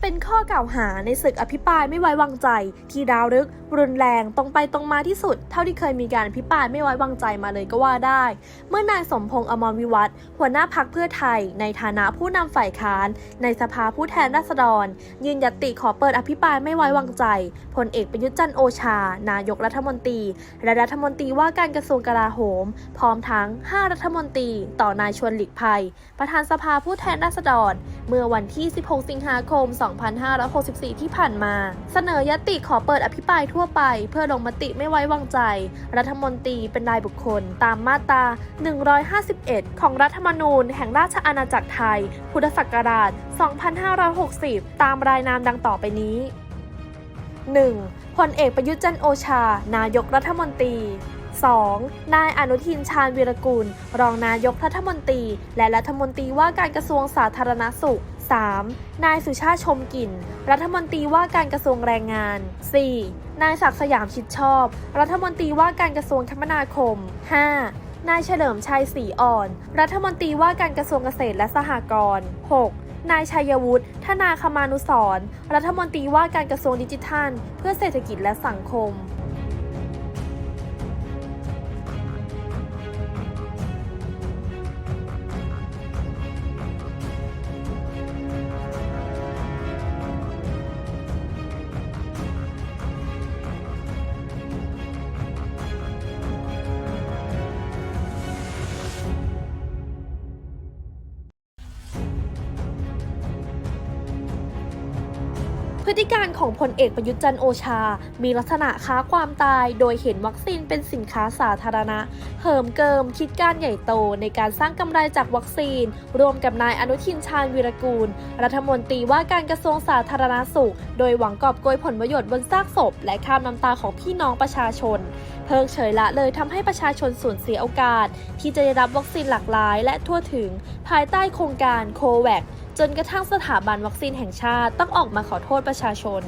เป็นข้อกล่าวหาในศึกอภิปรายไม่ไว้วางใจ ที่ดาวรึก รุนแรงตรงไปตรงมาที่สุด เท่าที่เคยมีการอภิปรายไม่ไว้วางใจมาเลยก็ว่าได้ เมื่อนายสมพงษ์อมรวิวัฒน์หัวหน้าพักเพื่อไทย ในฐานะผู้นำฝ่ายค้าน ในสภาผู้แทนราษฎร ยืนยัติขอเปิดอภิปรายไม่ไว้วางใจพลเอกประยุทธ์จันทร์โอชา นายกรัฐมนตรี และรัฐมนตรีว่าการกระทรวงกลาโหม พร้อมทั้ง 5 รัฐมนตรี ต่อนายชวนหลีกภัย ประธานสภาผู้แทนราษฎร เมื่อวันที่ 16 สิงหาคม2564 ที่ผ่านมา เสนอยติขอเปิดอภิปรายทั่วไป เพื่อลงมติไม่ไว้วางใจ รัฐมนตรีเป็นรายบุคคล ตามมาตรา 151 ของรัฐธรรมนูญ แห่งราชอาณาจักรไทย พุทธศักราช 2560 ตามรายนามดังต่อไปนี้ 1. พลเอกประยุทธ์จันโอชา นายกรัฐมนตรี 2. นายอนุทินชาญวีรกูล รองนายกรัฐมนตรี และรัฐมนตรีว่าการกระทรวงสาธารณสุข 3. นายสุชาติชมกลิ่น รัฐมนตรีว่าการกระทรวงแรงงาน 4. นายศักดิ์สยามชิดชอบ รัฐมนตรีว่าการกระทรวงคมนาคม 5. นายเฉลิมชัยศรีอ่อน รัฐมนตรีว่าการกระทรวงเกษตรและสหกรณ์ 6. นายชัยวุฒิธนาคมานุสรรัฐมนตรีว่าการกระทรวงดิจิทัล เพื่อเศรษฐกิจและสังคม ติการของพลเอกประยุทธ์จันโอชา มีลักษณะค้าความตาย โดยเห็นวัคซีนเป็นสินค้าสาธารณะ เหิมเกิมคิดการใหญ่โตในการสร้างกำไรจากวัคซีน รวมกับนายอนุทินชาญวีรกูล รัฐมนตรีว่าการกระทรวงสาธารณสุข โดยหวังกอบโกยผลประโยชน์บนซากศพ และข้ามน้ำตาของพี่น้องประชาชน เพิกเฉยละเลยทำให้ประชาชนสูญเสียโอกาส ที่จะได้รับวัคซีนหลากหลายและทั่วถึง ภายใต้โครงการโควัคจนกระทั่งสถาบันวัคซีนแห่งชาติต้องออกมาขอโทษประชาชน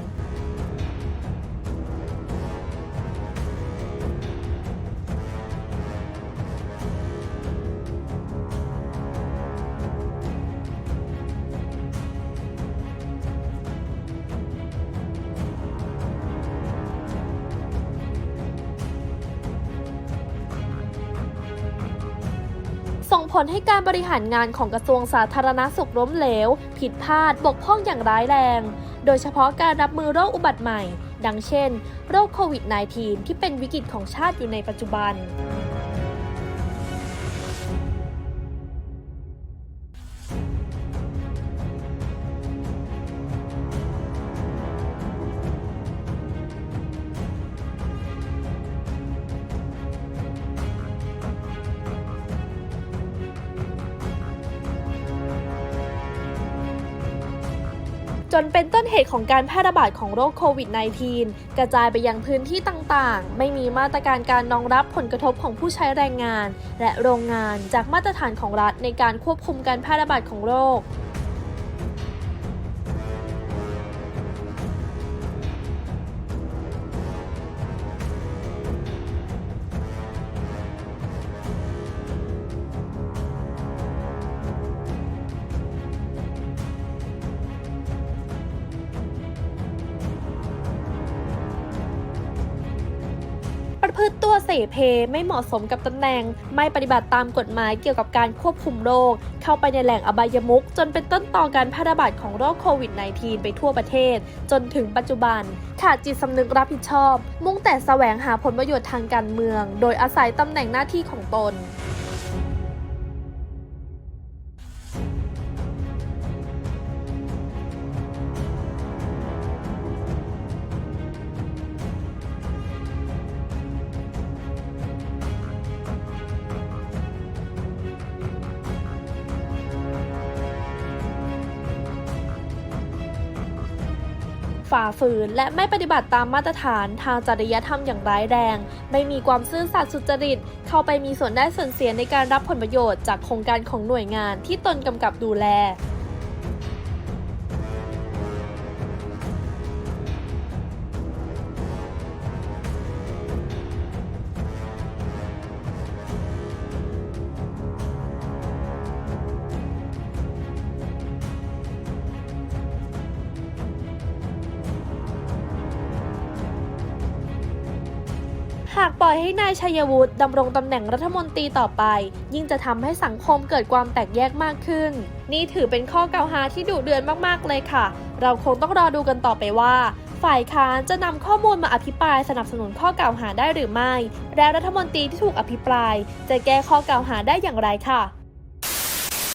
ลให้การบริหารงานของกระทรวงสาธารณสุขล้มเหลว ผิดพลาดบกพร่องอย่างร้ายแรง โดยเฉพาะการรับมือโรคอุบัติใหม่ ดังเช่น โรคโควิด -19 ที่เป็นวิกฤตของชาติอยู่ในปัจจุบัน นเป็นต้นเหตุของการแพร่ระบาดของโรคโควิด -19 กระจายไปยังพื้นที่ต่างๆ ไม่มีมาตรการการรองรับผลกระทบของผู้ใช้แรงงาน และโรงงานจากมาตรฐานของรัฐในการควบคุมการแพร่ระบาดของโรค พฤติตัวเสเพไม่เหมาะสมกับตำแหน่ง ไม่ปฏิบัติตามกฎหมายเกี่ยวกับการควบคุมโรค เข้าไปในแหล่งอบายมุก จนเป็นต้นต่อการแพร่ระบาดของโรคโควิด -19 ไปทั่วประเทศ จนถึงปัจจุบัน ขาดจิตสำนึกรับผิดชอบ มุ่งแต่แสวงหาผลประโยชน์ทางการเมือง โดยอาศัยตำแหน่งหน้าที่ของตน ฝ่าฝืน และไม่ปฏิบัติตามมาตรฐานทางจริยธรรมอย่างร้ายแรง ไม่มีความซื่อสัตย์สุจริต เข้าไปมีส่วนได้ส่วนเสียในการรับผลประโยชน์จากโครงการของหน่วยงานที่ตนกำกับดูแล หากปล่อยให้นายชัยวุฒิดำรงตำแหน่งรัฐมนตรีต่อไป ยิ่งจะทำให้สังคมเกิดความแตกแยกมากขึ้น นี่ถือเป็นข้อกล่าวหาที่ดุเดือนมากๆเลยค่ะ เราคงต้องรอดูกันต่อไปว่า ฝ่ายค้านจะนำข้อมูลมาอภิปรายสนับสนุนข้อกล่าวหาได้หรือไม่ และรัฐมนตรีที่ถูกอภิปราย จะแก้ข้อกล่าวหาได้อย่างไรค่ะ